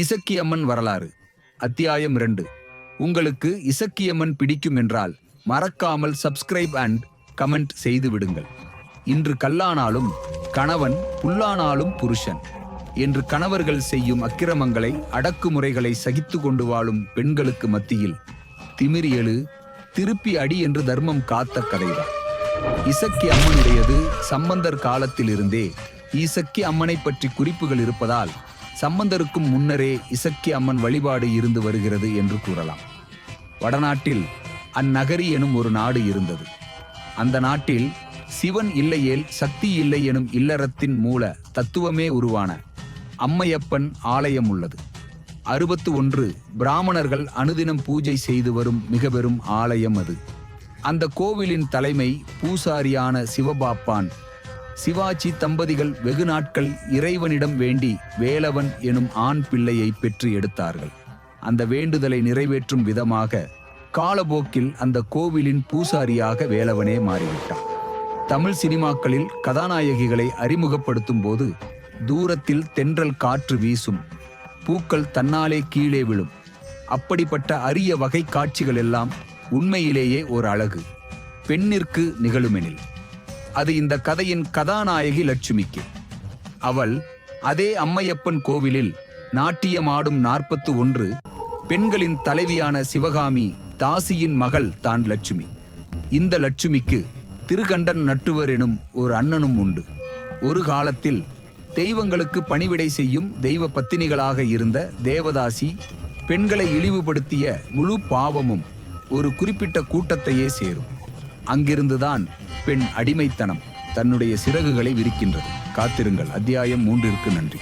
இசக்கியம்மன் வரலாறு அத்தியாயம் இரண்டு உங்களுக்கு இசக்கியம்மன் பிடிக்கும் என்றால் மறக்காமல் சப்ஸ்கிரைப் அண்ட் கமெண்ட் செய்து விடுங்கள். இன்று கல்லானாலும் கணவன் புல்லானாலும் புருஷன். என்று கணவர்கள் செய்யும் அக்கிரமங்களை அடக்குமுறைகளை சகித்து கொண்டு வாழும் பெண்களுக்கு மத்தியில் திமிரி எழு திருப்பி அடி என்று தர்மம் காத்த கதைதான். இசக்கி அம்மனுடையது சம்பந்தர் காலத்திலிருந்தே ஈசக்கி அம்மனை பற்றி குறிப்புகள் இருப்பதால் சம்பந்தருக்கும் முன்னரே இசக்கி அம்மன் வழிபாடு இருந்து வருகிறது என்று கூறலாம். வடநாட்டில் அந்நகரி எனும் ஒரு நாடு இருந்தது. அந்த நாட்டில் சிவன் இல்லையேல் சக்தி இல்லை எனும் இல்லறத்தின் மூல தத்துவமே உருவான அம்மையப்பன் ஆலயம் உள்ளது. அறுபத்து ஒன்று பிராமணர்கள் அனுதினம் பூஜை செய்து வரும் மிக பெரும் ஆலயம் அது. அந்த கோவிலின் தலைமை பூசாரியான சிவபாப்பான் சிவாஜி தம்பதிகள் வெகு நாட்கள் இறைவனிடம் வேண்டி வேலவன் எனும் ஆண் பிள்ளையை பெற்று எடுத்தார்கள். அந்த வேண்டுதலை நிறைவேற்றும் விதமாக காலபோக்கில் அந்த கோவிலின் பூசாரியாக வேலவனே மாறிவிட்டான். தமிழ் சினிமாக்களில் கதாநாயகிகளை அறிமுகப்படுத்தும் போது தூரத்தில் தென்றல் காற்று வீசும் பூக்கள் தன்னாலே கீழே விழும். அப்படிப்பட்ட அரிய வகை காட்சிகள் எல்லாம் உண்மையிலேயே ஒரு அழகு. பெண்ணிற்கு நிகழுமெனில். அது இந்த கதையின் கதாநாயகி லட்சுமிக்கு. அவள் அதே அம்மையப்பன் கோவிலில் நாட்டியமாடும் நாற்பத்து ஒன்று பெண்களின் தலைவியான சிவகாமி தாசியின் மகள் தான் லட்சுமி. இந்த லட்சுமிக்கு திருகண்டன் நட்டுவர் எனும் ஒரு அண்ணனும் உண்டு. ஒரு காலத்தில் தெய்வங்களுக்கு பணிவிடை செய்யும் தெய்வ பத்தினிகளாக இருந்த தேவதாசி பெண்களை இழிவுபடுத்திய முழு பாவமும் ஒரு குறிப்பிட்ட கூட்டத்தையே சேரும். அங்கிருந்துதான் பெண் அடிமைத்தனம் தன்னுடைய சிறகுகளை விரிக்கின்றது. காத்திருங்கள். அத்தியாயம் மூன்றிற்கு நன்றி.